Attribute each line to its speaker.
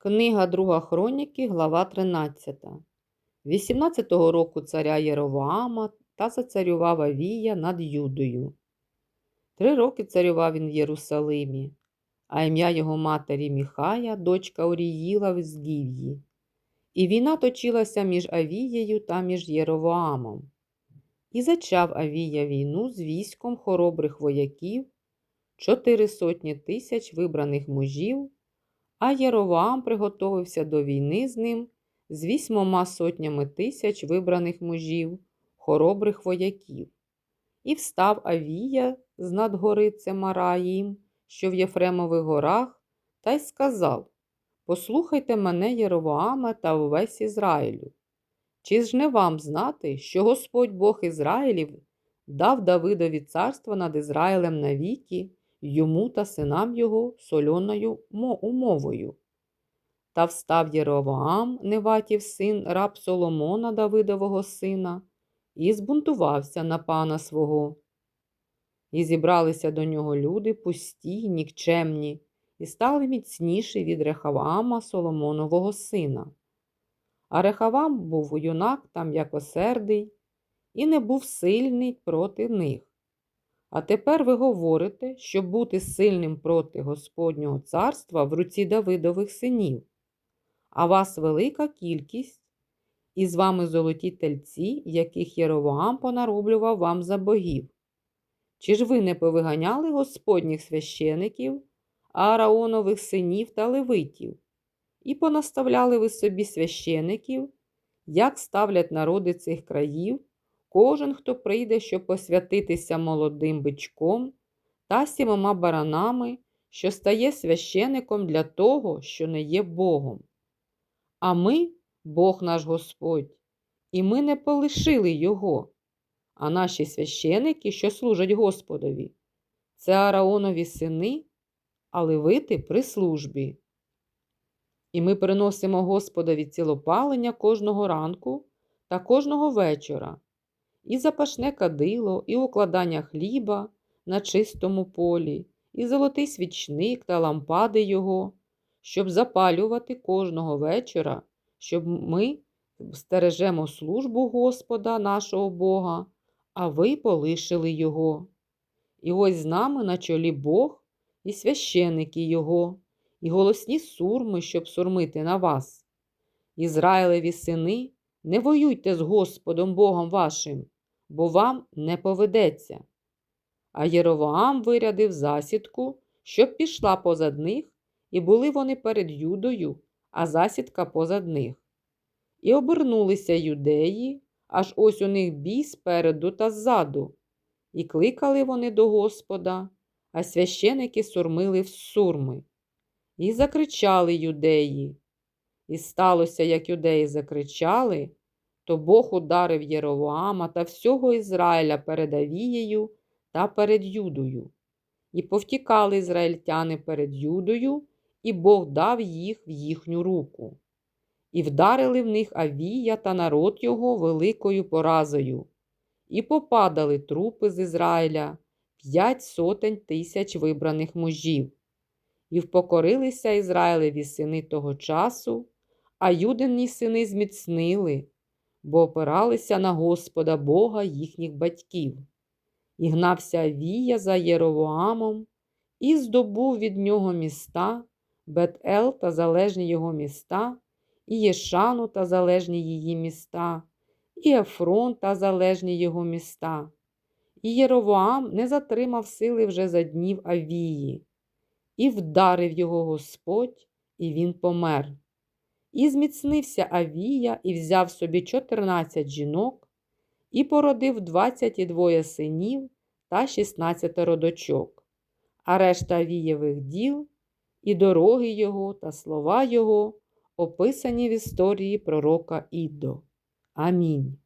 Speaker 1: Книга Друга Хроніки, глава 13. 18-го року царя Єровоама та зацарював Авія над Юдою. Три роки царював він в Єрусалимі, а ім'я його матері Міхая, дочка Оріїла з Гів'ї. І війна точилася між Авією та між Єровоамом. І зачав Авія війну з військом хоробрих вояків, чотири сотні тисяч вибраних мужів, а Єровоам приготовився до війни з ним з вісьмома сотнями тисяч вибраних мужів, хоробрих вояків. І встав Авія з над гори Цемараїм, що в Єфремових горах, та й сказав Послухайте мене, Єровоаме та увесь Ізраїлю. Чи ж не вам знати, що Господь Бог Ізраїлів дав Давидові царство над Ізраїлем навіки, йому та синам його сольоною умовою? Та встав Єровоам, Неватів син, раб Соломона Давидового сина, і збунтувався на пана свого. І зібралися до нього люди пусті, нікчемні, і стали міцніші від Рехаваама Соломонового сина. А Рехавам був юнак там якосердий, і не був сильний проти них. А тепер ви говорите, щоб бути сильним проти Господнього царства в руці Давидових синів, а вас велика кількість, і з вами золоті тельці, яких Єровоам понароблював вам за богів. Чи ж ви не повиганяли Господніх священиків, Аараонових синів та левитів, і понаставляли ви собі священиків, як ставлять народи цих країв, кожен, хто прийде, щоб посвятитися молодим бичком та сімома баранами, що стає священиком для того, що не є Богом. А ми, Бог наш Господь, і ми не полишили Його, а наші священики, що служать Господові, це Аараонові сини, а левити при службі. І ми приносимо Господові цілопалення кожного ранку та кожного вечора, і запашне кадило, і укладання хліба на чистому полі, і золотий свічник та лампади його, щоб запалювати кожного вечора, щоб ми стережемо службу Господа нашого Бога, а ви полишили Його. І ось з нами на чолі Бог і священики Його, і голосні сурми, щоб сурмити на вас. Ізраїлеві сини, не воюйте з Господом Богом вашим, бо вам не поведеться. А Єровоам вирядив засідку, щоб пішла позад них, і були вони перед Юдою, а засідка позад них. І обернулися юдеї, аж ось у них бій спереду та ззаду, і кликали вони до Господа, а священики сурмили в сурми. І закричали юдеї. І сталося, як юдеї закричали, то Бог ударив Єровоама та всього Ізраїля перед Авією та перед Юдою. І повтікали ізраїльтяни перед Юдою, і Бог дав їх в їхню руку. І вдарили в них Авія та народ його великою поразою, і попадали трупи з Ізраїля п'ять сотень тисяч вибраних мужів. І впокорилися Ізраїлеві сини того часу, а юдині сини зміцнили, бо опиралися на Господа Бога їхніх батьків. І гнався Авія за Єровоамом, і здобув від нього міста, Бет-Ел та залежні його міста, і Єшану та залежні її міста, і Ефрон та залежні його міста. І Єровоам не затримав сили вже за днів Авії, і вдарив його Господь, і він помер. І зміцнився Авія, і взяв собі чотирнадцять жінок, і породив двадцять і двоє синів та шістнадцятеро дочок, а решта Авієвих діл, і дороги його та слова його описані в історії пророка Іддо. Амінь.